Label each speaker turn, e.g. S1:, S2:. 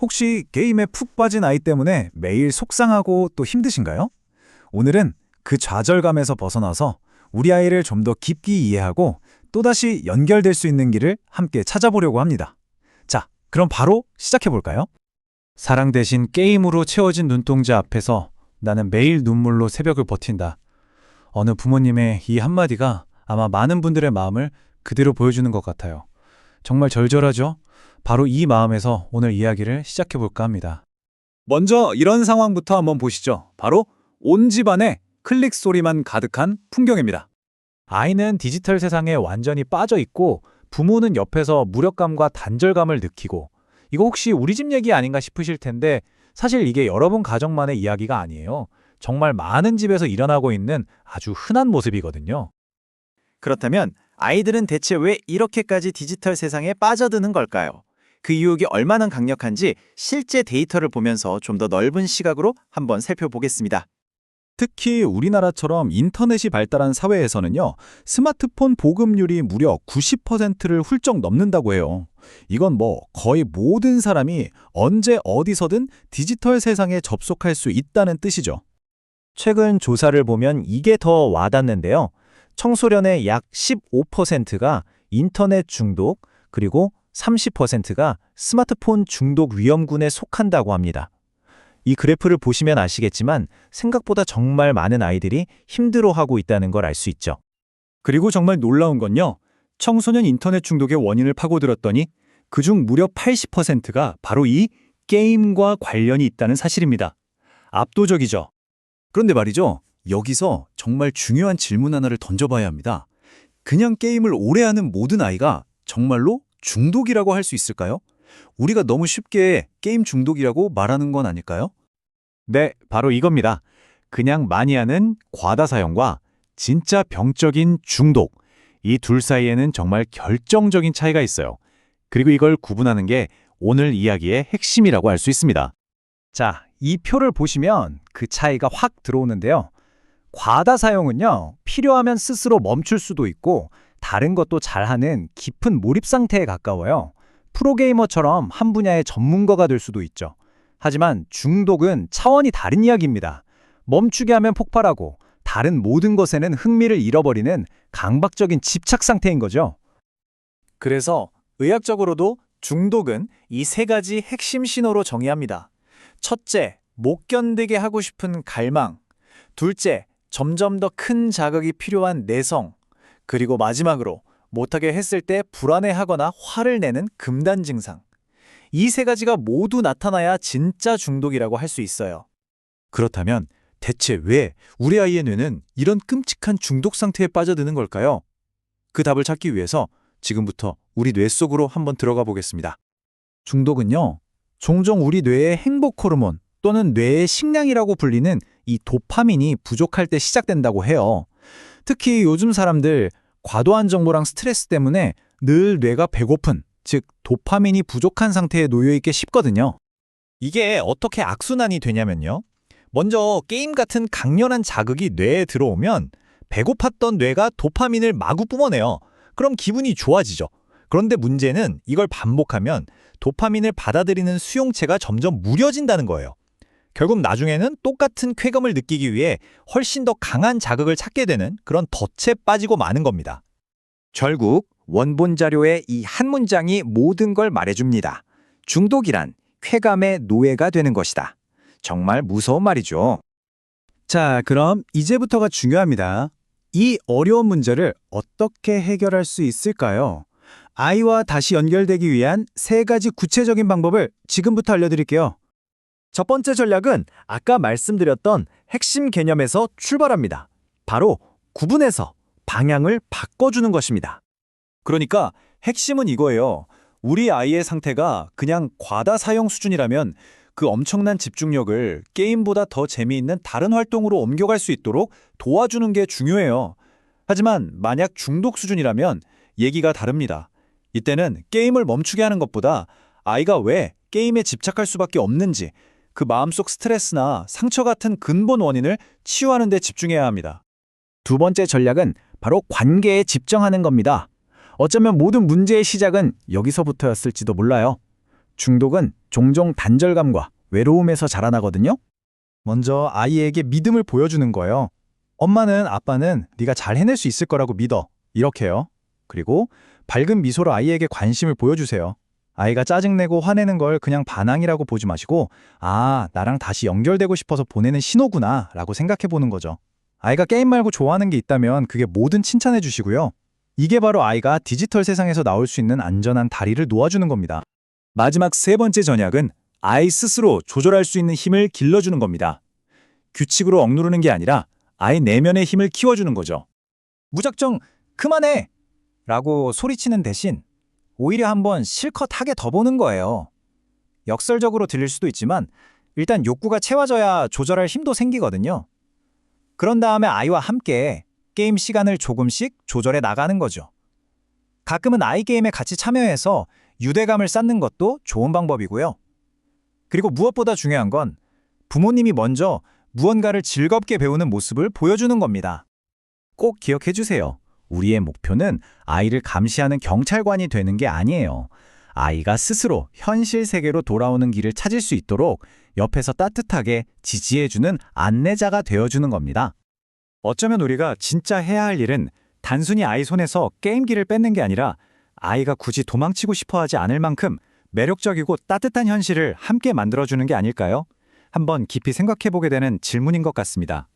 S1: 혹시 게임에 푹 빠진 아이 때문에 매일 속상하고 또 힘드신가요? 오늘은 그 좌절감에서 벗어나서 우리 아이를 좀 더 깊이 이해하고 또다시 연결될 수 있는 길을 함께 찾아보려고 합니다. 자, 그럼 바로 시작해 볼까요? 사랑 대신 게임으로 채워진 눈동자 앞에서 나는 매일 눈물로 새벽을 버틴다. 어느 부모님의 이 한마디가 아마 많은 분들의 마음을 그대로 보여주는 것 같아요. 정말 절절하죠? 바로 이 마음에서 오늘 이야기를 시작해 볼까 합니다. 먼저 이런 상황부터 한번 보시죠. 바로 온 집안에 클릭 소리만 가득한 풍경입니다. 아이는 디지털 세상에 완전히 빠져 있고 부모는 옆에서 무력감과 단절감을 느끼고 이거 혹시 우리 집 얘기 아닌가 싶으실 텐데 사실 이게 여러분 가정만의 이야기가 아니에요. 정말 많은 집에서 일어나고 있는 아주 흔한 모습이거든요.
S2: 그렇다면 아이들은 대체 왜 이렇게까지 디지털 세상에 빠져드는 걸까요? 그 유혹이 얼마나 강력한지 실제 데이터를 보면서 좀 더 넓은 시각으로 한번 살펴보겠습니다.
S1: 특히 우리나라처럼 인터넷이 발달한 사회에서는요, 스마트폰 보급률이 무려 90%를 훌쩍 넘는다고 해요. 이건 뭐 거의 모든 사람이 언제 어디서든 디지털 세상에 접속할 수 있다는 뜻이죠.
S2: 최근 조사를 보면 이게 더 와닿는데요. 청소년의 약 15%가 인터넷 중독, 그리고 30%가 스마트폰 중독 위험군에 속한다고 합니다. 이 그래프를 보시면 아시겠지만 생각보다 정말 많은 아이들이 힘들어하고 있다는 걸 알 수 있죠.
S1: 그리고 정말 놀라운 건요, 청소년 인터넷 중독의 원인을 파고들었더니 그중 무려 80%가 바로 이 게임과 관련이 있다는 사실입니다. 압도적이죠. 그런데 말이죠, 여기서 정말 중요한 질문 하나를 던져봐야 합니다. 그냥 게임을 오래 하는 모든 아이가 정말로 중독이라고 할 수 있을까요? 우리가 너무 쉽게 게임 중독이라고 말하는 건 아닐까요? 네, 바로 이겁니다. 그냥 많이 하는 과다 사용과 진짜 병적인 중독. 이 둘 사이에는 정말 결정적인 차이가 있어요. 그리고 이걸 구분하는 게 오늘 이야기의 핵심이라고 할 수 있습니다. 자, 이 표를 보시면 그 차이가 확 들어오는데요. 과다 사용은요, 필요하면 스스로 멈출 수도 있고, 다른 것도 잘하는 깊은 몰입 상태에 가까워요. 프로게이머처럼 한 분야의 전문가가 될 수도 있죠. 하지만 중독은 차원이 다른 이야기입니다. 멈추게 하면 폭발하고 다른 모든 것에는 흥미를 잃어버리는 강박적인 집착 상태인 거죠. 그래서 의학적으로도 중독은 이 세 가지 핵심 신호로 정의합니다. 첫째, 못 견디게 하고 싶은 갈망. 둘째, 점점 더 큰 자극이 필요한 내성. 그리고 마지막으로 못하게 했을 때 불안해하거나 화를 내는 금단 증상. 이 세 가지가 모두 나타나야 진짜 중독이라고 할 수 있어요. 그렇다면 대체 왜 우리 아이의 뇌는 이런 끔찍한 중독 상태에 빠져드는 걸까요? 그 답을 찾기 위해서 지금부터 우리 뇌 속으로 한번 들어가 보겠습니다. 중독은요, 종종 우리 뇌의 행복 호르몬 또는 뇌의 식량이라고 불리는 이 도파민이 부족할 때 시작된다고 해요. 특히 요즘 사람들 과도한 정보랑 스트레스 때문에 늘 뇌가 배고픈, 즉 도파민이 부족한 상태에 놓여 있게 쉽거든요. 이게 어떻게 악순환이 되냐면요. 먼저 게임 같은 강렬한 자극이 뇌에 들어오면 배고팠던 뇌가 도파민을 마구 뿜어내요. 그럼 기분이 좋아지죠. 그런데 문제는 이걸 반복하면 도파민을 받아들이는 수용체가 점점 무뎌진다는 거예요. 결국 나중에는 똑같은 쾌감을 느끼기 위해 훨씬 더 강한 자극을 찾게 되는 그런 덫에 빠지고 마는 겁니다.
S2: 결국 원본 자료의 이 한 문장이 모든 걸 말해줍니다. 중독이란 쾌감의 노예가 되는 것이다. 정말 무서운 말이죠.
S1: 자, 그럼 이제부터가 중요합니다. 이 어려운 문제를 어떻게 해결할 수 있을까요? 아이와 다시 연결되기 위한 세 가지 구체적인 방법을 지금부터 알려드릴게요. 첫 번째 전략은 아까 말씀드렸던 핵심 개념에서 출발합니다. 바로 구분해서 방향을 바꿔주는 것입니다. 그러니까 핵심은 이거예요. 우리 아이의 상태가 그냥 과다 사용 수준이라면 그 엄청난 집중력을 게임보다 더 재미있는 다른 활동으로 옮겨갈 수 있도록 도와주는 게 중요해요. 하지만 만약 중독 수준이라면 얘기가 다릅니다. 이때는 게임을 멈추게 하는 것보다 아이가 왜 게임에 집착할 수밖에 없는지 그 마음속 스트레스나 상처 같은 근본 원인을 치유하는 데 집중해야 합니다. 두 번째 전략은 바로 관계에 집중하는 겁니다. 어쩌면 모든 문제의 시작은 여기서부터였을지도 몰라요. 중독은
S2: 종종 단절감과 외로움에서 자라나거든요. 먼저 아이에게 믿음을 보여주는 거예요. 엄마는 아빠는 네가 잘 해낼 수 있을 거라고 믿어. 이렇게요. 그리고 밝은 미소로 아이에게 관심을 보여주세요. 아이가 짜증내고 화내는 걸 그냥 반항이라고 보지 마시고 아, 나랑 다시 연결되고 싶어서 보내는 신호구나 라고 생각해 보는 거죠. 아이가 게임 말고 좋아하는 게 있다면 그게 뭐든 칭찬해 주시고요. 이게 바로 아이가 디지털 세상에서 나올 수 있는 안전한 다리를 놓아주는 겁니다.
S1: 마지막 세 번째 전략은 아이 스스로 조절할 수 있는 힘을 길러주는 겁니다. 규칙으로 억누르는 게 아니라 아이 내면의 힘을 키워주는 거죠.
S2: 무작정 그만해! 라고 소리치는 대신 오히려 한번 실컷 하게 더 보는 거예요. 역설적으로 들릴 수도 있지만 일단 욕구가 채워져야 조절할 힘도 생기거든요. 그런 다음에 아이와 함께 게임 시간을 조금씩 조절해 나가는 거죠. 가끔은 아이 게임에 같이 참여해서 유대감을 쌓는 것도 좋은 방법이고요. 그리고 무엇보다 중요한 건 부모님이 먼저 무언가를 즐겁게 배우는 모습을 보여주는 겁니다. 꼭 기억해 주세요. 우리의 목표는 아이를 감시하는 경찰관이 되는 게 아니에요. 아이가 스스로 현실 세계로 돌아오는 길을 찾을 수 있도록 옆에서 따뜻하게 지지해주는 안내자가 되어주는 겁니다.
S1: 어쩌면 우리가 진짜 해야 할 일은 단순히 아이 손에서 게임기를 뺏는 게 아니라 아이가 굳이 도망치고 싶어 하지 않을 만큼 매력적이고 따뜻한 현실을 함께 만들어주는 게 아닐까요? 한번 깊이 생각해 보게 되는 질문인 것 같습니다.